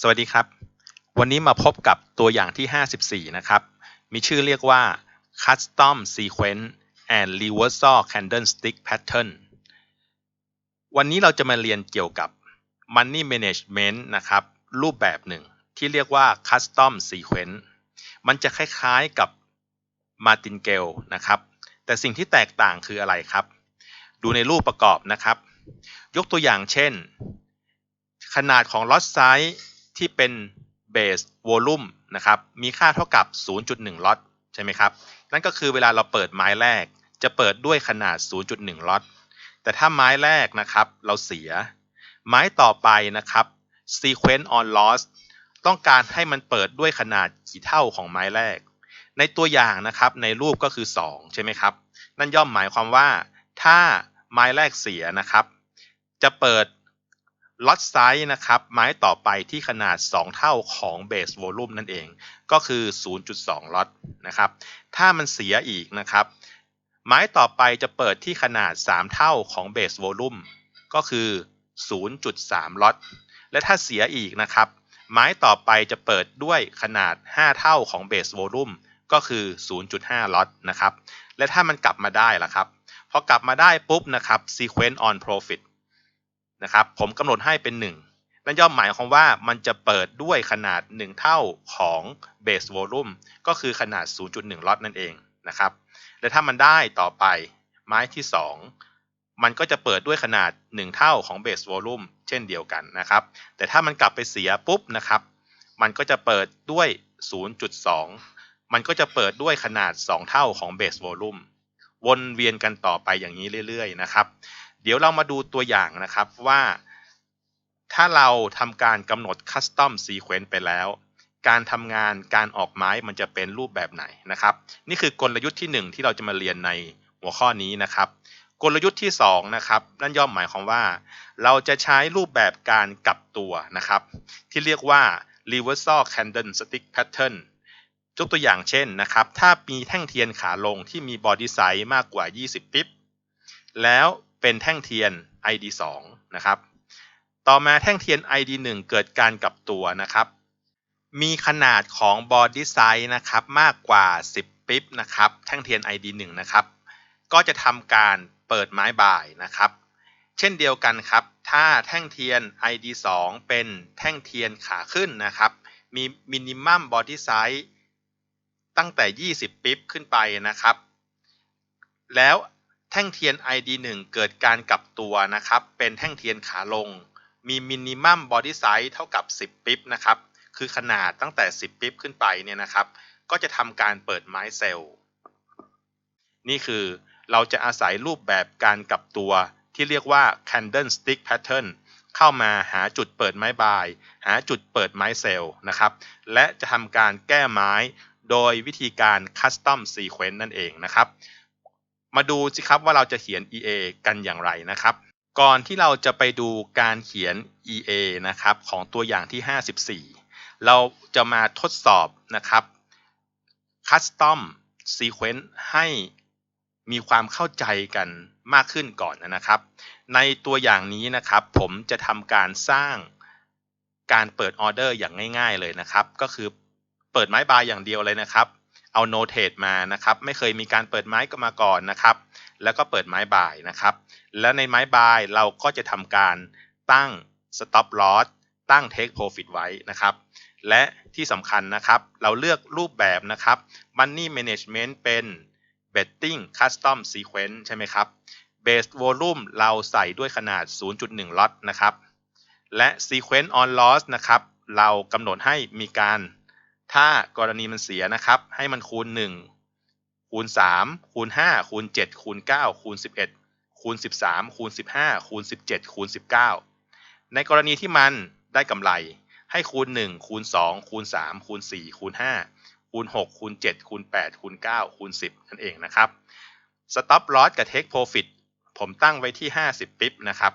สวัสดีครับ วันนี้มาพบกับตัวอย่างที่ 54 นะครับ มีชื่อเรียกว่า Custom Sequence and Reversal Candlestick Pattern วันนี้เราจะมาเรียนเกี่ยวกับ Money Management นะครับ รูปแบบหนึ่งที่เรียกว่า Custom Sequence มันจะคล้ายๆกับ Martingale นะครับ แต่สิ่งที่แตกต่างคืออะไรครับ ดูในรูปประกอบนะครับ ยกตัวอย่างเช่น ขนาดของ lot size ที่เป็น base volume นะครับมีค่าเท่ากับ 0.1 ล็อตใช่ไหมครับ นั่นก็คือเวลาเราเปิดไม้แรก จะเปิดด้วยขนาด 0.1 ล็อต แต่ถ้าไม้แรกนะครับเราเสีย ไม้ต่อไปนะครับ sequence on loss ต้องการให้มันเปิดด้วยขนาดกี่เท่าของไม้แรก ในตัวอย่างนะครับในรูปก็คือ 2 ใช่ไหมครับ นั่นย่อมหมายความว่า ถ้าไม้แรกเสียนะครับ จะเปิด ล็อตไซส์นะครับไม้ต่อไปที่ขนาด 2 เท่าของเบสโวลูมนั่นเอง ก็คือ 0.2 ล็อตนะครับ ถ้ามันเสียอีกนะครับ ไม้ต่อไปจะเปิดที่ขนาด 3 เท่าของเบสโวลูมก็คือ 0.3 ล็อต และถ้าเสียอีกนะครับ ไม้ต่อไปจะเปิดด้วยขนาด 5 เท่าของเบสโวลูมก็คือ 0.5 ล็อตนะครับ และถ้ามันกลับมาได้ล่ะครับ พอกลับมาได้ปุ๊บนะครับ sequence on profit นะครับผมกำหนดให้เป็น 1 นั่นย่อมหมายความว่ามันจะเปิดด้วยขนาด 1 เท่าของ base volume ก็คือขนาด 0.1 ล็อตนั่นเองนะครับและถ้ามันได้ต่อไปไม้ที่ 2 มันก็จะเปิดด้วยขนาด 1 เท่าของ base volume เช่นเดียวกันนะครับแต่ถ้ามันกลับไปเสียปุ๊บนะครับมันก็จะเปิดด้วย 0.2 มันก็จะเปิดด้วยขนาด 2 เท่าของ base volume วนเวียนกันต่อไปอย่างนี้เรื่อยๆนะครับ เดี๋ยวเรามาดูตัวอย่างนะครับว่าถ้าเราทำการกำหนด Custom Sequence ไปแล้ว การทำงานการออกไม้มันจะเป็นรูปแบบไหนนะครับ นี่คือกลยุทธ์ที่ 1 ที่เราจะมาเรียนในหัวข้อนี้นะครับ กลยุทธ์ที่2นะครับนั่นย่อมหมายความว่า เราจะใช้รูปแบบการกลับตัวนะครับ ที่เรียกว่า Reversal Candlestick Pattern ยกตัวอย่างเช่นนะครับ ถ้ามีแท่งเทียนขาลงที่มีบอดี้ไซส์มากกว่า 20 ปิ๊บแล้ว เป็นแท่งเทียน ID 2นะครับ ต่อมาแท่งเทียน ID 1เกิดการกลับตัวนะครับ มีขนาดของบอดี้ไซส์นะครับมากกว่า 10 ปิ๊บนะครับ แท่งเทียน ID 1นะครับ ก็จะทำการเปิดไม้บ่ายนะครับ เช่นเดียวกันครับ ถ้าแท่งเทียน ID 2เป็นแท่งเทียนขาขึ้นนะครับ มีมินิมัมบอดี้ไซส์ตั้งแต่ 20 ปิ๊บขึ้นไปนะครับ แล้ว แท่งเทียน ID 1 เกิดการกลับตัวนะครับ เป็นแท่งเทียนขาลง มีมินิมัมบอดี้ไซส์เท่ากับ 10 ปิ๊บนะครับ คือขนาดตั้งแต่ 10 ปิ๊บขึ้นไปเนี่ยนะครับ ก็จะทำการเปิดไม้เซลล์ นี่คือเราจะอาศัยรูปแบบการกลับตัวที่เรียกว่า candlestick pattern เข้ามาหาจุดเปิดไม้บาย หาจุดเปิดไม้เซลล์นะครับ และจะทำการแก้ไม้โดยวิธีการ custom sequence นั่นเองนะครับ มาดูสิครับว่าเราจะเขียน EA กันอย่างไรนะครับ ก่อนที่เราจะไปดูการเขียน EA นะครับของตัวอย่างที่ 54 เราจะมาทดสอบนะครับ Custom Sequence ให้มีความเข้าใจกันมากขึ้นก่อนนะครับ ในตัวอย่างนี้นะครับผมจะทำการสร้างการเปิดออเดอร์อย่างง่าย ๆเลยนะครับ ก็คือเปิดไม้บายอย่างเดียวเลยนะครับ เอาโนเทตมานะครับไม่เคยมีการเปิดไม้ก็มาก่อนนะครับ แล้วก็เปิดไม้บายนะครับ แล้วในไม้บายเราก็จะทำการตั้ง stop loss ตั้ง take profit ไว้นะครับ และที่สำคัญนะครับ เราเลือกรูปแบบนะครับ money management เป็น betting custom sequence ใช่ไหมครับ base volume เราใส่ด้วยขนาด 0.1 ล็อตนะครับ และ sequence on loss นะครับ เรากำหนดให้มีการ ถ้ากรณีมันเสียนะครับ ให้มันคูณ 1 คูณ 3 คูณ 5 คูณ 7 คูณ 9 คูณ 11 คูณ 13 คูณ 15 คูณ 17 คูณ 19 ในกรณีที่มันได้กำไร ให้คูณ 1 คูณ 2 คูณ 3 คูณ 4 คูณ 5 คูณ 6 คูณ 7 คูณ 8 คูณ 9 คูณ 10 นั่นเองนะครับ stop loss กับ take profit ผมตั้งไว้ที่ 50 ปิ๊บนะครับ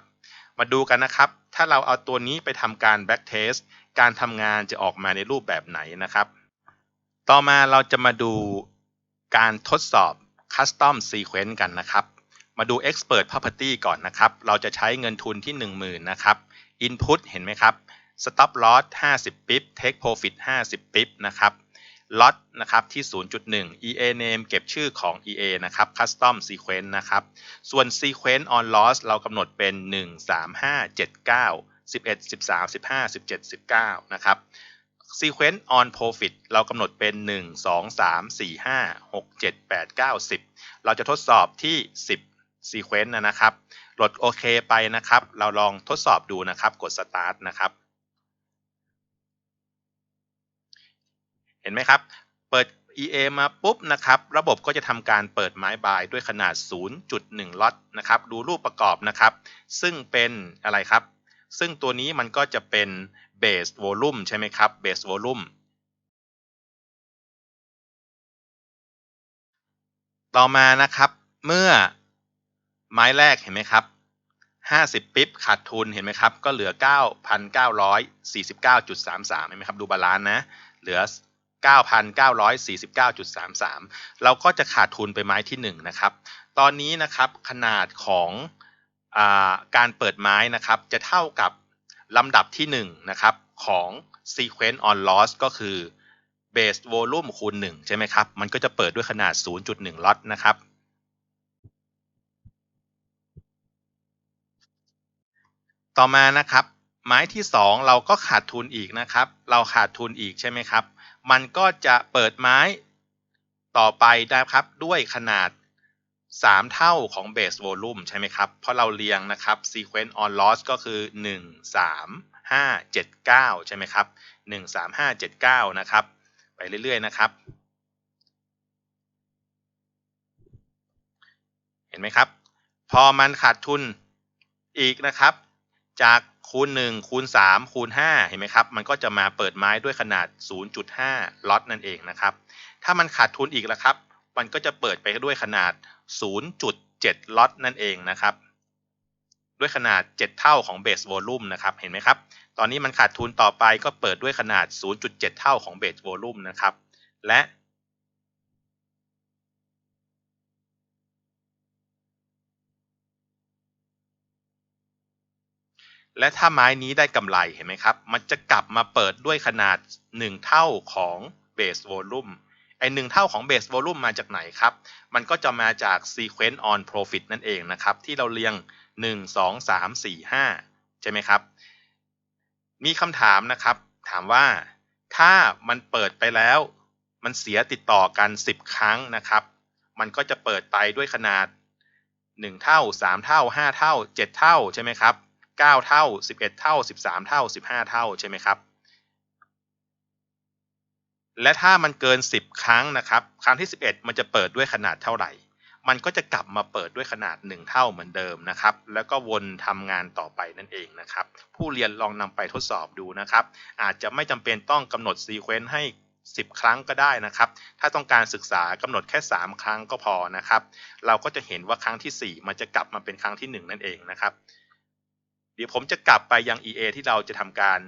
มาดูกันนะครับ ถ้าเราเอาตัวนี้ไปทำการ back test การทำงานจะออกมาในรูปแบบไหนนะครับ ต่อมาเราจะมาดูการทดสอบ custom sequence กันนะครับ มาดู expert property ก่อนนะครับ เราจะใช้เงินทุนที่ 10,000นะครับ input เห็นไหมครับ stop loss 50 ปิบ take profit 50 ปิบนะครับ lot นะครับที่ 0.1 EA name เก็บชื่อของ EA นะครับ custom sequence นะครับ ส่วน sequence on loss เรากำหนดเป็น 1 3 5 7 9 11 13 15 17 19 นะครับ sequence on profit เรากำหนดเป็น 1 2 3 4 5 6 7 8 9 10 เราจะทดสอบที่ 10 sequence นะครับกดโอเคไปนะครับ เราลองทดสอบดูนะครับ กด start นะครับ เห็นไหมครับ เปิด EA มาปุ๊บนะครับ ระบบก็จะทำการเปิดไม้บายด้วยขนาด 0.1 ล็อตนะครับ ดูรูปประกอบนะครับ ซึ่งเป็นอะไรครับ ซึ่งตัวนี้มันก็จะเป็น base volume ใช่ไหมครับ base volume ต่อมานะครับเมื่อไม้แรกเห็นไหมครับ 50 ปิ๊บขาดทุนเห็นไหมครับ ก็เหลือ 9,949.33 เห็นไหมครับ ดูบาลานซ์นะ เหลือ 9,949.33 เราก็จะขาดทุนไปไม้ที่ 1 นะครับ ตอนนี้นะครับขนาดของ การเปิดไม้นะครับจะเท่ากับลำดับที่1นะครับของ sequence on loss ก็คือ base volume คูณ1ใช่ไหมครับ มันก็จะเปิดด้วยขนาด 0.1ล็อตนะครับ ต่อมานะครับ ไม้ที่ 2 เราก็ขาดทุนอีกนะครับ เราขาดทุนอีกใช่ไหมครับ มันก็จะเปิดไม้ต่อไปนะครับด้วยขนาด 3 เท่าของ base volume ใช่ไหมครับ เพราะเราเรียงนะครับ sequence on loss ก็คือ 1 3 5 7 9 ใช่ไหมครับ 1 3 5 7 9 นะครับ ไปเรื่อยๆนะครับ เห็นไหมครับ พอมันขาดทุนอีกนะครับ จากคูณ 1 คูณ 3 คูณ 5 เห็นไหมครับ มันก็จะมาเปิดไม้ด้วยขนาด 0.5 ล็อตนั่นเองนะครับ ถ้ามันขาดทุนอีกแล้วครับ มันก็จะเปิดไปด้วยขนาด 0.7 ล็อตนั่นเองนะครับ ด้วยขนาด 7 เท่าของเบสโวลูมนะครับ เห็นไหมครับ ตอนนี้มันขาดทุนต่อไปก็เปิดด้วยขนาด 0.7 เท่าของเบสโวลูมนะครับ และและถ้าไม้นี้ได้กำไรเห็นไหมครับ มันจะกลับมาเปิดด้วยขนาด 1 เท่าของเบสโวลูม ไอหนึ่งเท่าของ base volume มาจากไหนครับ มันก็จะมาจาก sequence on profit นั่นเองนะครับ ที่เราเรียง 1 2 3 4 5 ใช่ไหมครับ มีคำถามนะครับ ถามว่าถ้ามันเปิดไปแล้ว มันเสียติดต่อกัน 10 ครั้งนะครับ มันก็จะเปิดไปด้วยขนาด 1 เท่า 3 เท่า 5 เท่า 7 เท่าใช่ไหมครับ9เท่า 11 เท่า 13 เท่า 15 เท่าใช่ไหมครับ และถ้ามันเกิน 10 ครั้งนะครับ ครั้งที่ 11 มันจะเปิดด้วยขนาดเท่าไหร่ มันก็จะกลับมาเปิดด้วยขนาด 1 เท่าเหมือนเดิมนะครับ แล้วก็วนทำงานต่อไปนั่นเองนะครับ ผู้เรียนลองนำไปทดสอบดูนะครับ อาจจะไม่จำเป็นต้องกำหนดซีเควนซ์ให้ 10 ครั้งก็ได้นะครับ ถ้าต้องการศึกษากำหนดแค่ 3 ครั้งก็พอนะครับ เราก็จะเห็นว่าครั้งที่ 4 มันจะกลับมาเป็นครั้งที่ 1 นั่นเองนะครับ เดี๋ยวผมจะกลับไปยัง EA ที่เราจะทำการ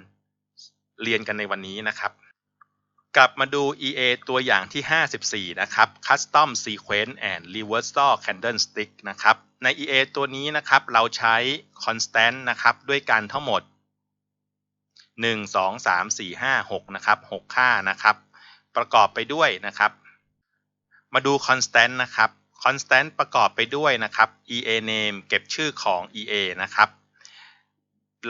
เรียนกันในวันนี้นะครับ กลับมาดู EA ตัวอย่างที่ 54 นะครับ Custom Sequence and Reversal Candlestick นะครับ ใน EA ตัวนี้นะครับ เราใช้ constant นะครับ ด้วยกันทั้งหมด 1 2 3 4 5 6 นะครับ 6 ค่านะครับ ประกอบไปด้วยนะครับ มาดู constant นะครับ constant ประกอบไปด้วยนะครับ EA name เก็บชื่อของ EA นะครับ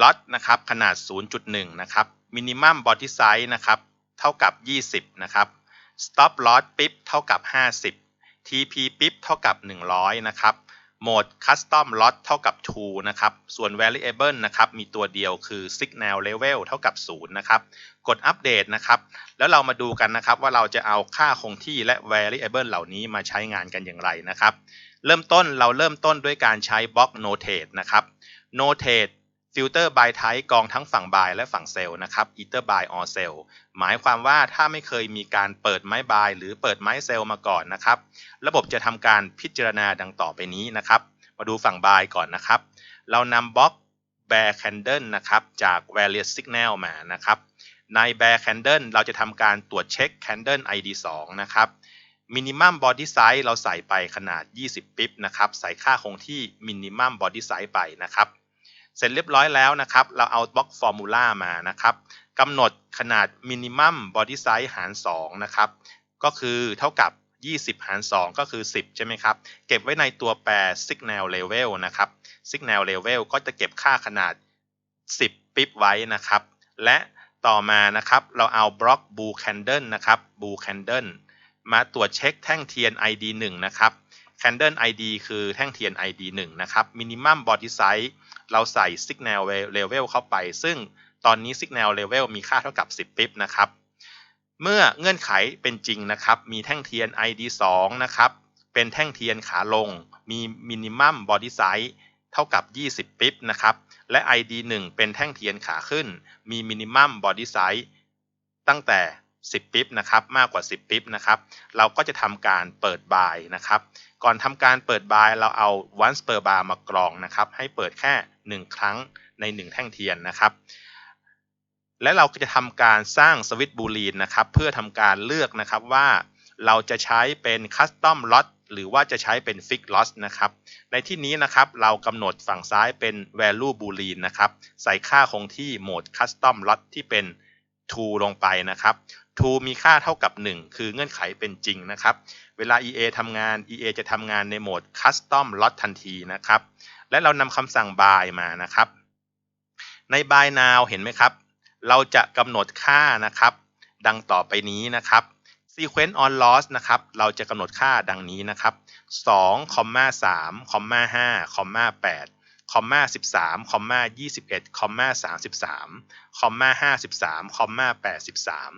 lot นะครับ ขนาด 0.1 นะครับ minimum body size นะครับ เท่ากับ 20 นะครับ stop loss ปิ๊บเท่ากับ 50 TP ปิ๊บเท่ากับ 100 นะครับ โหมด custom lot เท่ากับ true นะครับ ส่วน variable นะครับ มีตัวเดียวคือ signal level เท่ากับ 0 นะครับ กดอัปเดตนะครับ แล้วเรามาดูกันนะครับว่าเราจะเอาค่าคงที่และ variable เหล่านี้มาใช้งานกันอย่างไรนะครับ เริ่มต้นเราเริ่มต้นด้วยการใช้บล็อก notate นะครับ notate ฟิลเตอร์บายไทกองทั้งฝั่งบายและฝั่งเซลล์นะครับอีเตอร์บายออเซลหมายความว่าถ้าไม่เคยมีการเปิดไม้บายหรือเปิดไม้เซลล์มาก่อนนะครับ ระบบจะทำการพิจารณาดังต่อไปนี้นะครับ มาดูฝั่งบายก่อนนะครับ เรานำบล็อก bear candle นะครับจาก various signal มานะครับ ใน bear candle เราจะทำการตรวจเช็ค candle id 2 นะครับ minimum body size เราใส่ไปขนาด 20 ปิ๊บนะครับ ใส่ค่าคงที่ minimum body size ไปนะครับ เสร็จเรียบร้อยแล้วนะครับ เราเอาบล็อกฟอร์มูลามานะครับกำหนดขนาดมินิมัมบอดี้ไซส์หาร2นะครับก็คือเท่ากับ 20 หาร 2 ก็คือ 10 ใช่ไหมครับ เก็บไว้ในตัวแปร signal level นะครับ signal level ก็จะเก็บค่าขนาด 10 ปิ๊บไว้นะครับ และต่อมานะครับ เราเอาบล็อก blue candle นะครับ blue candle มาตรวจเช็คแท่งเทียน ID 1 นะครับ candle ID คือแท่งเทียน ID 1นะครับ minimum body size เราใส่ signal level เข้าไป ซึ่งตอนนี้ signal level มีค่าเท่ากับ 10 ปิ๊บนะครับ เมื่อเงื่อนไขเป็นจริงนะครับ มีแท่งเทียน ID 2นะครับ เป็นแท่งเทียนขาลง มี minimum body size เท่ากับ 20 ปิ๊บนะครับ และ ID 1เป็นแท่งเทียนขาขึ้น มี minimum body size ตั้งแต่ 10ปิ๊บนะครับมากกว่า 10ปิ๊บนะครับเราก็จะทำการเปิดบายนะครับก่อนทำการเปิดบายเราเอา once per bar มากรองนะครับให้เปิดแค่ 1 ครั้งใน 1 แท่งเทียนนะครับและเราก็จะทำการสร้างสวิตช์บูลีนนะครับเพื่อทำการเลือกนะครับว่าเราจะใช้เป็นคัสตอมล็อตหรือว่าจะใช้เป็นฟิกลอสนะครับในที่นี้นะครับเรากำหนดฝั่งซ้ายเป็น value boolean นะครับใส่ค่าคงที่โหมด custom lot ที่เป็น true ลงไปนะครับ true มีค่าเท่ากับ 1 คือเงื่อนไขเป็นจริงนะครับ เวลา EA ทำงาน EA จะทำงานในโหมด custom lot ทันทีนะครับ และเรานำคำสั่ง by มานะครับ ใน by now เห็นไหมครับ เราจะกำหนดค่านะครับ ดังต่อไปนี้นะครับ sequence on loss นะครับ เราจะกำหนดค่าดังนี้นะครับ2 3 5 8 คอมมาสิบสามคอมมายี่สิบเอ็ดคอมมาสามสิบสามคอมมาห้าสิบสามคอมมาแปดสิบสาม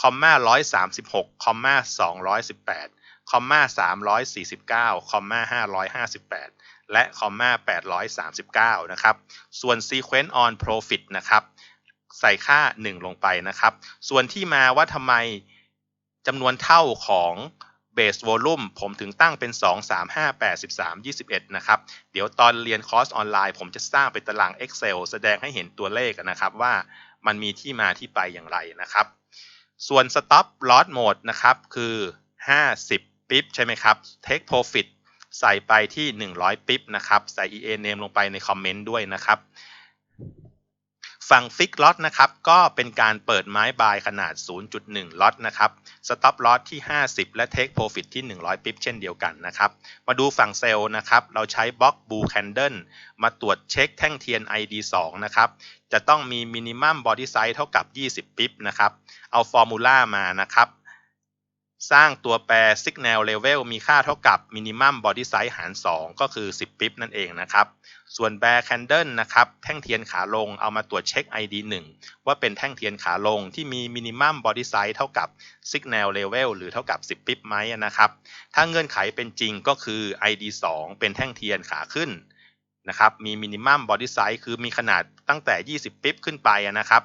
คอมมาร้อยสามสิบหกคอมมาสองร้อยสิบแปดคอมมาสามร้อยสี่สิบเก้าคอมมาห้าร้อยห้าสิบแปดและคอมมาแปดร้อยสามสิบเก้านะครับ ส่วน sequence on profit นะครับ ใส่ค่าหนึ่งลงไปนะครับ ส่วนที่มาว่าทำไมจำนวนเท่าของ base volume ผมถึงตั้งเป็น 2 3 5 8 13 21 นะครับ เดี๋ยวตอนเรียนคอร์สออนไลน์ ผมจะสร้างเป็นตาราง Excel แสดงให้เห็นตัวเลขนะครับว่ามันมีที่มาที่ไปอย่างไรนะครับ ส่วน stop loss mode นะครับ คือ 50 ปิ๊บใช่ไหมครับ take profit ใส่ไปที่ 100 ปิ๊บนะครับ ใส่ EA name ลงไปในคอมเมนต์ด้วยนะครับ ฝั่งฟิกล็อตนะครับก็เป็นการเปิดไม้บายขนาด 0.1 ล็อตนะครับสต็อปล็อตที่ 50 และเทคโปรฟิตที่ 100 ปิ๊บเช่นเดียวกันนะครับมาดูฝั่งเซลล์นะครับเราใช้บล็อกบูแคนเดิลมาตรวจเช็คแท่งเทียน ID 2 นะครับจะต้องมีมินิมัมบอดี้ไซส์เท่ากับ 20 ปิ๊บนะครับเอาฟอร์มูลามานะครับ สร้างตัวแปร signal level มีค่าเท่ากับ minimum body size หาร 2 ก็คือ 10 ปิ๊บนั่นเองนะครับ ส่วน bear candle นะครับ แท่งเทียนขาลงเอามาตรวจเช็ค ID 1 ว่าเป็นแท่งเทียนขาลงที่มี minimum body size เท่ากับ signal level หรือเท่ากับ 10 ปิ๊บไหมนะครับ ถ้าเงื่อนไขเป็นจริงก็คือ ID 2 เป็นแท่งเทียนขาขึ้นนะครับ มี minimum body size คือมีขนาดตั้งแต่ 20 ปิ๊บขึ้นไปนะครับ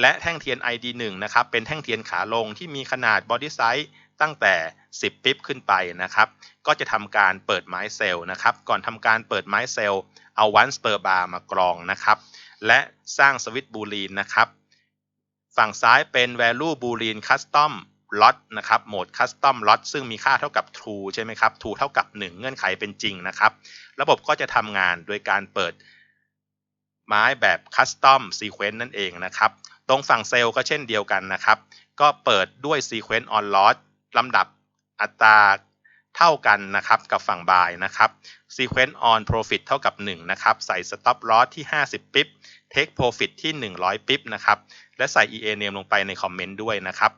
และแท่งเทียน ID 1 นะครับ เป็นแท่งเทียนขาลงที่มีขนาดบอดี้ไซส์ตั้งแต่ 10 ปิ๊บขึ้นไปนะครับ ก็จะทำการเปิดไม้เซลล์นะครับ ก่อนทำการเปิดไม้เซลล์เอาวันสเปอร์บาร์มากรองนะครับ และสร้างสวิตช์บูลีนนะครับ ฝั่งซ้ายเป็น value boolean custom lot นะครับโหมด custom lot ซึ่งมีค่าเท่ากับ true ใช่ไหมครับ true เท่ากับ 1 เงื่อนไขเป็นจริงนะครับ ระบบก็จะทำงานโดยการเปิด ไม้แบบ Custom Sequence นั่นเองนะครับ ตรงฝั่งเซลล์ก็เช่นเดียวกันนะครับ ก็เปิดด้วย Sequence on Loss ลำดับอัตราเท่ากันนะครับกับฝั่ง Buy นะครับ Sequence on Profit เท่ากับ 1 นะครับ ใส่ Stop Loss ที่ 50 ปิ๊บ Take Profit ที่ 100 ปิ๊บนะครับ และใส่ EA name ลงไปในคอมเมนต์ด้วยนะครับ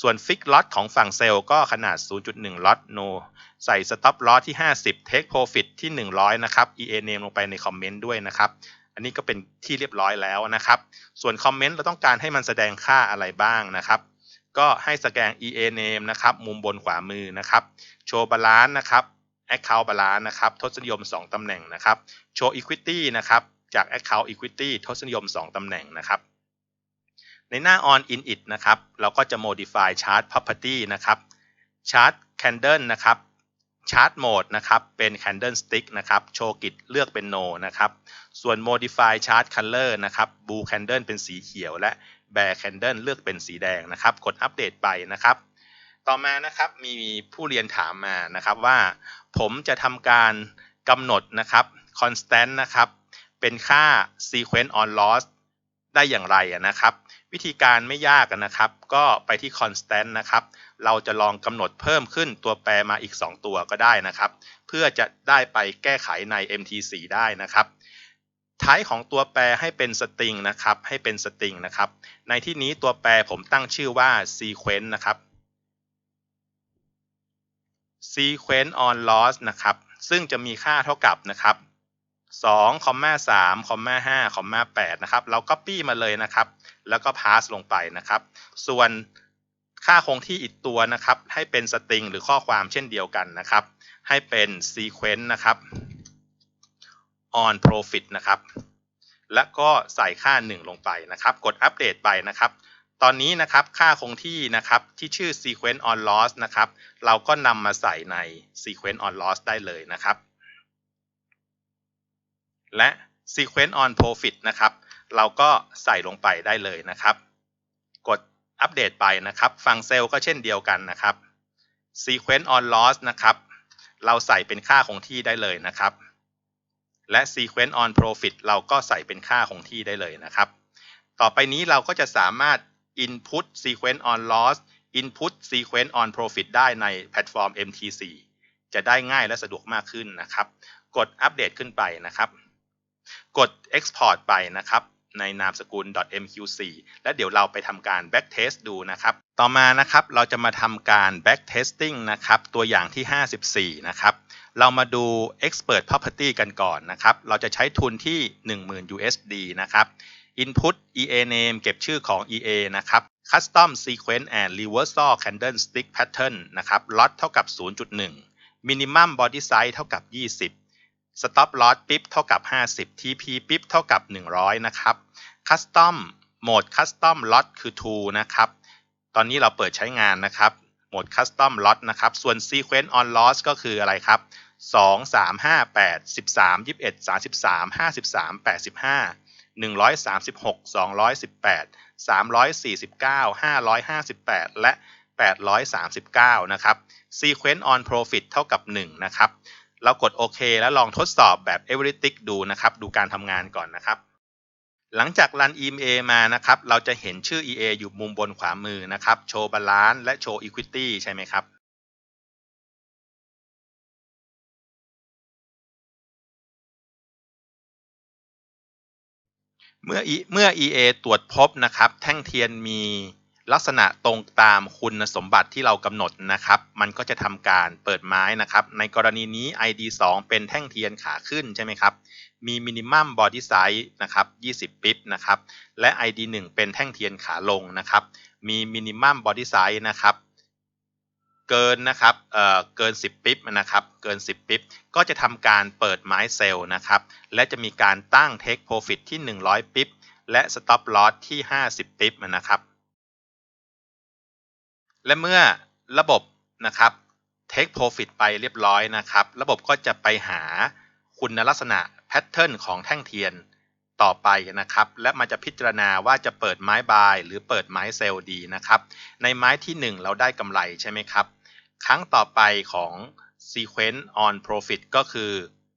ส่วน Fix Lot ของฝั่งเซลล์ก็ขนาด 0.1 Lot No ใส่ Stop Loss ที่ 50 Take Profit ที่ 100 นะครับ EA name ลงไปในคอมเมนต์ด้วยนะครับ อันนี้ก็เป็นที่เรียบร้อยแล้วนะครับ ส่วนคอมเมนต์เราต้องการให้มันแสดงค่าอะไรบ้างนะครับ ก็ให้สแกน EA name นะครับ มุมบนขวามือนะครับ โชว์บาลานซ์นะครับ account balance นะครับ ทศนิยม 2 ตำแหน่งนะครับ โชว์ equity นะครับ จาก account equity ทศนิยม 2 ตำแหน่งนะครับ ในหน้า on init นะครับ เราก็จะ modify chart property นะครับ chart candle นะครับ ชาร์ตโหมดนะครับเป็น Candle Stick นะครับโชว์กิจเลือกเป็น No นะครับส่วน Modify Chart Color นะครับ Blue Candle เป็นสีเขียว และ Bear Candle เลือกเป็นสีแดงนะครับกดอัปเดตไปนะครับ ต่อมานะครับมีผู้เรียนถามมานะครับว่า ผมจะทำการกำหนดนะครับ constant นะครับเป็นค่า sequence on loss ได้อย่างไรนะครับ วิธีการไม่ยากนะครับ ก็ไปที่ constant นะครับ เราจะลองกำหนดเพิ่มขึ้นตัวแปรมาอีก 2 ตัวก็ได้นะครับ เพื่อจะได้ไปแก้ไขใน MT4 ได้นะครับท้ายของตัวแปรให้เป็นสตริงนะครับ ให้เป็นสตริงนะครับ ในที่นี้ตัวแปรผมตั้งชื่อว่า sequence นะครับ sequence on loss นะครับ ซึ่งจะมีค่าเท่ากับนะครับ 2คอมมา3คอมมา5คอมมา8นะครับ เรา copy มาเลยนะครับ แล้วก็ pass ลงไปนะครับ ส่วนค่าคงที่อีกตัวนะครับ ให้เป็นสตริงหรือข้อความเช่นเดียวกันนะครับ ให้เป็น sequence นะครับ on profit นะครับ และก็ใส่ค่า 1 ลงไปนะครับ กดอัปเดตไปนะครับ ตอนนี้นะครับค่าคงที่นะครับที่ชื่อ sequence on loss นะครับ เราก็นำมาใส่ใน sequence on loss ได้เลยนะครับ และ sequence on profit นะครับ เราก็ใส่ลงไปได้เลยนะครับ กดอัปเดตไปนะครับฝั่งเซลล์ก็เช่นเดียวกันนะครับ sequence on loss นะครับ เราใส่เป็นค่าคงที่ได้เลยนะครับ และ sequence on profit เราก็ใส่เป็นค่าคงที่ได้เลยนะครับ ต่อไปนี้เราก็จะสามารถ input sequence on loss input sequence on profit ได้ในแพลตฟอร์ม MT4 จะได้ง่ายและสะดวกมากขึ้นนะครับ กดอัปเดตขึ้นไปนะครับ กด export ไปนะครับในนามสกุล .mq4 และเดี๋ยวเราไปทำการ back test ดูนะครับ ต่อมานะครับเราจะมาทำการ back testing นะครับตัวอย่างที่ 54 นะครับ เรามาดู expert property กันก่อนนะครับ เราจะใช้ทุนที่ 10,000 USD นะครับ input EA name เก็บชื่อของ EA นะครับ custom sequence and reversal candlestick pattern นะครับ lot เท่ากับ 0.1 minimum body size เท่ากับ 20 stop loss ปิ๊บเท่ากับ 50 TP ปิ๊บเท่ากับ 100 นะครับ custom mode custom lot คือ to นะครับ ตอนนี้เราเปิดใช้งานนะครับโหมด Custom Lot นะครับ ส่วน Sequence on Loss ก็คืออะไรครับ 2 3 5 8 13 21 33 53 85 136 218 349 558 และ 839 นะครับ Sequence on Profit เท่ากับ 1 นะครับ เรากดโอเคแล้วลองทดสอบแบบ Everytick ดูนะครับ ดูการทำงานก่อนนะครับ หลังจากรัน EMA มานะครับ เราจะเห็นชื่อ EA อยู่มุมบนขวามือนะครับ โชว์บาลานซ์และโชว์ Equity ใช่ไหมครับเมื่อเมื่อ EA ตรวจพบนะครับ แท่งเทียนมี ลักษณะตรงตามคุณสมบัติที่เรากำหนดนะครับ มันก็จะทำการเปิดไม้นะครับ ในกรณีนี้ ID 2 เป็นแท่งเทียนขาขึ้นใช่ไหมครับ มีมินิมัมบอดี้ไซส์นะครับ20 ปิ๊บนะครับ และ ID 1 เป็นแท่งเทียนขาลงนะครับ มีมินิมัมบอดี้ไซส์นะครับเกินนะครับเอ่อเกิน 10 ปิ๊บนะครับ เกิน 10 ปิ๊บ ก็จะทำการเปิดไม้เซลล์นะครับ และจะมีการตั้ง Take Profit ที่ 100 ปิ๊บ และ Stop Loss ที่ 50 ปิ๊บนะครับ และเมื่อระบบนะครับ Take Profit ไปเรียบร้อยนะครับ ระบบก็จะไปหาคุณลักษณะแพทเทิร์นของแท่งเทียนต่อไปนะครับ และมันจะพิจารณาว่าจะเปิดไม้บายหรือเปิดไม้เซลล์ดีนะครับ ในไม้ที่ 1 เราได้กำไรใช่ไหมครับ ครั้งต่อไปของ sequence on profit ก็คือ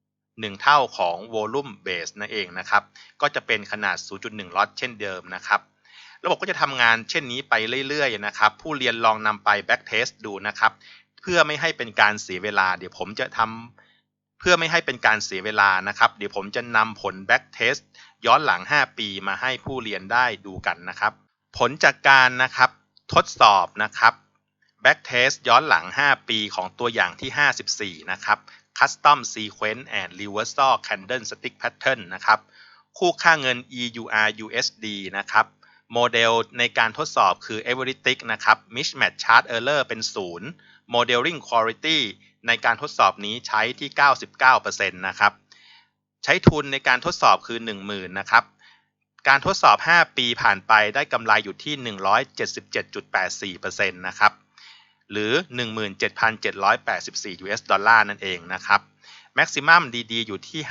1 เท่าของ volume base นั่นเองนะครับ ก็จะเป็นขนาด 0.1ล็อตเช่นเดิมนะครับ ระบบก็จะทำงานเช่นนี้ไปเรื่อยๆนะครับ ผู้เรียนลองนำไป back test ดูนะครับ เพื่อไม่ให้เป็นการเสียเวลา เดี๋ยวผมจะทำเพื่อไม่ให้เป็นการเสียเวลานะครับ เดี๋ยวผมจะนำผล back test ย้อนหลัง 5 ปีมาให้ผู้เรียนได้ดูกันนะครับ ผลจากการนะครับทดสอบนะครับ back test ย้อนหลัง 5 ปีของตัวอย่างที่ 54 นะครับ custom sequence and reversal candlestick pattern นะครับ คู่ค่าเงิน EUR USD นะครับ โมเดลในการทดสอบคือ e v e r y t i c นะครับ Mismatch Chart Error เป็น 0 Modeling Quality ในการทดสอบนี้ใช้ที่ 99%นะครับ ใช้ทุนในการทดสอบคือ 10,000นะครับ การทดสอบ 5 ปีผ่านไปได้กำไรอยู่ที่ 177.84%นะครับ หรือ 17,784 US ดอลลาร์นั่นเองนะครับ Maximum DD อยู่ที่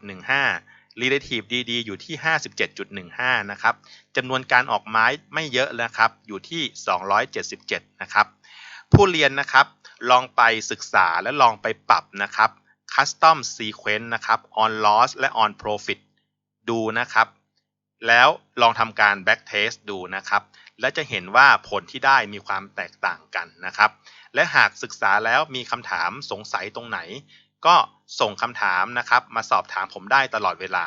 57.15 Relative DD อยู่ที่ 57.15 นะครับจำนวนการออกไม้ไม่เยอะนะครับ อยู่ที่ 277 นะครับ ผู้เรียนนะครับ ลองไปศึกษาและลองไปปรับนะครับ Custom Sequence นะครับ On Loss และ On Profit ดูนะครับ แล้วลองทำการ back test ดูนะครับ และจะเห็นว่าผลที่ได้มีความแตกต่างกันนะครับ และหากศึกษาแล้วมีคำถามสงสัยตรงไหน ก็ส่งคำถามนะครับมาสอบถามผมได้ตลอดเวลา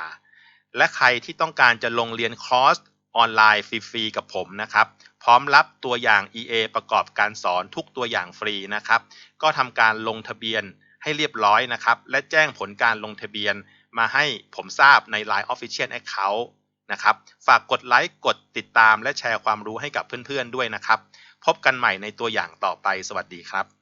และใครที่ต้องการจะลงเรียนคอร์สออนไลน์ฟรีๆกับผมนะครับ พร้อมรับตัวอย่าง EA ประกอบการสอนทุกตัวอย่างฟรีนะครับ ก็ทำการลงทะเบียนให้เรียบร้อยนะครับ และแจ้งผลการลงทะเบียนมาให้ผมทราบใน Line Official Account นะครับ ฝากกดไลค์ กดติดตามและแชร์ความรู้ให้กับเพื่อนๆด้วยนะครับ พบกันใหม่ในตัวอย่างต่อไป สวัสดีครับ